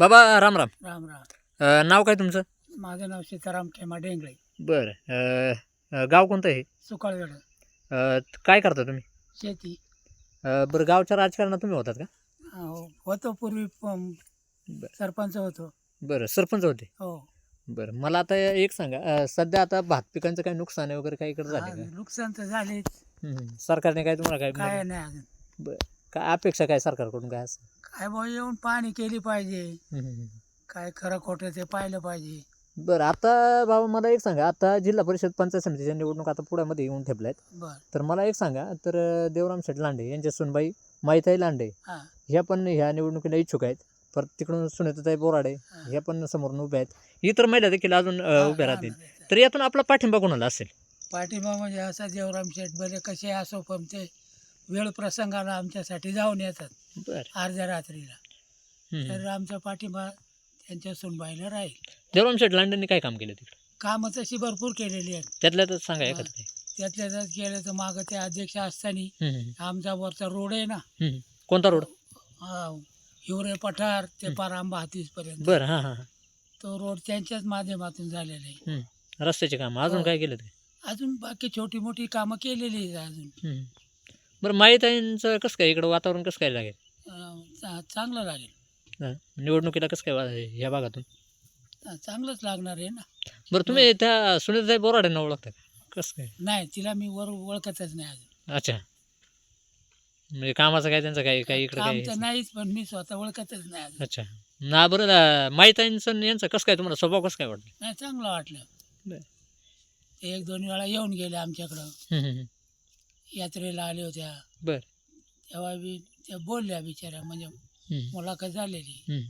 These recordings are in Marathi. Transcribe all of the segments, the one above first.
बाबा राम राम. राम राम. अ, नाव काय तुमचं? माझं नाव सीताराम खेमा डेंगळे. बरं. अ, अ, गाव कोणतं आहे सुकाळगड. अ, काय करता तुम्ही? शेती. अ, बरं गावच्या राजकारणात तुम्ही होतात का? हो, होतो पूर्वी बरं. सरपंच होतो. बरं सरपंच होते. हो. बरं मला आता एक सांगा अ, सध्या आता भात पिकांचं काही नुकसान आहे वगैरे काही इकडे झाले का? नुकसान तर हम्म, हम्म. सरकारने काय तुम्हाला काय काय नाही अजून. बरं. काय अपेक्षा काय सरकारकडून काय असं? काय भाऊ येऊन पाणी केली पाहिजे. काय खरं खोटं ते पाहिलं पाहिजे. बरं आता बाबा मला एक सांगा. आता जिल्हा परिषद पंचायत समितीच्या निवडणूक आता पुण्यामध्ये येऊन ठेपल्या आहेत बर. तर मला एक सांगा तर देवराम शेठ लांडे यांच्या सुनबाई माईताई लांडे हा. ह्या पण ह्या निवडणुकीला इच्छुक आहेत. परत तिकडून सुनेताई बोराडे हा. ह्या पण समोरून उभ्या आहेत. इतर महिला देखील अजून अ, उभ्या राहतील. तर यातून आपला पाठिंबा कोणाला असेल? पाठिंबा म्हणजे असा देवराम शेठ भले कसे असो पण ते वेळ प्रसंगाला आमच्यासाठी जाऊन येतात. बरं. अर्ध्या रात्रीला. तर आमचा पाठिंबा त्यांच्या सुनबाईला राहील. देवराम शेठ लांडेंनी काय काम केलं तिकडे? कामं तशी भरपूर केलेली आहेत. त्यातल्या त्यात सांगा एखादं काही. त्यातल्या त्यात गेलं तर मागं ते अध्यक्ष असताना हम्म, हम्म, आमचा वरचा रोड आहे ना. हम्म. कोणता रोड? हा, हिवरे पठार ते पारांबा पर्यंत बरं हां हां हां. तो रोड त्यांच्याच माध्यमातून झालेला आहे. हम्म. रस्त्याचे काम. अजून हो. काय केलं ते? अजून बाकी छोटी मोठी कामं केलेली आहेत अजून. हम्म. बरं माईताईंचं कसं काय? इकडं वातावरण कसं काय लागेल? चा- चांगलं लागेल. हां. निवडणुकीला कसं काय वा- ह्या भागातून? चांगलंच लागणार आहे ना. बरं तुम्ही त्या सुनीताई बोराडेंना ओळखता का? कसं काय? नाही तिला मी वर ओळखतच नाही अजून. अच्छा. म्हणजे कामाचं काय त्यांचं काय काही इकडं काय? नाहीच पण मी स्वतः ओळखतच नाही अजून. अच्छा. ना बरं माईताईंचं आणि यांचं कसं काय तुम्हाला स्वभाव कसं काय वाटलं? नाही चांगलं वाटलं. बरं. ते एक दोन वेळा येऊन गेले आमच्याकडं. हम्म, हम्म, हम्म. यात्रेला आल्या होत्या. बरं. तेव्हा बी त्या बोलल्या बिचाऱ्या म्हणजे मुलाखत झालेली.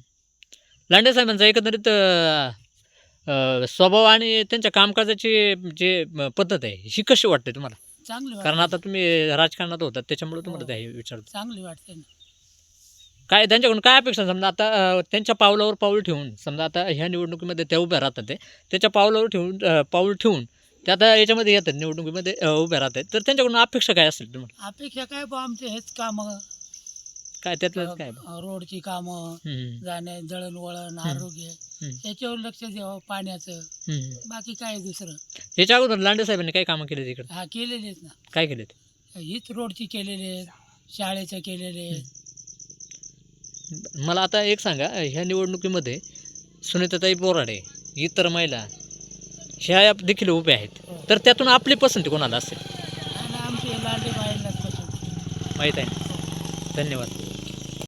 लांडे साहेबांचा एकंदरीत अं, स्वभाव आणि त्यांच्या कामकाजाची जे पद्धत आहे ही कशी वाटते तुम्हाला? चांगली कारण वाटते आता तुम्ही राजकारणात होतात त्याच्यामुळे तुम्हाला हो. ते विचारतो. चांगली वाटते ना. काय त्यांच्याकडून काय अपेक्षा समजा आता अं, त्यांच्या पावलावर पाऊल ठेवून समजा आता ह्या निवडणुकीमध्ये त्या उभ्या राहतात ते त्याच्या पावलावर ठेवून अं, पाऊल ठेवून ते आता याच्यामध्ये येतात निवडणुकीमध्ये अं, उभ्या राहतात तर त्यांच्याकडून अपेक्षा काय असेल तुम्हाला? अपेक्षा काय बा आमचे हेच कामं. काय त्यातलं काय? रोडची कामं हम्म, जाणे दळणवळण आरोग्य हम्म, याच्यावर लक्ष द्यावं पाण्याचं. हम्म. बाकी काय दुसरं? याच्या अगोदर लांडे साहेबांनी काय कामं केली तिकडे हा केलेले आहेत ना. काय केले हीच रोडची केलेली आहेत शाळेचं केलेले आहेत मला आता एक सांगा ह्या निवडणुकीमध्ये सुनीताताई बोराडे इतर महिला ह्या देखील उभ्या आहेत. हो. तर त्यातून आपली पसंती कोणाला असेल? आणि आमचे माहीत आहे. धन्यवाद.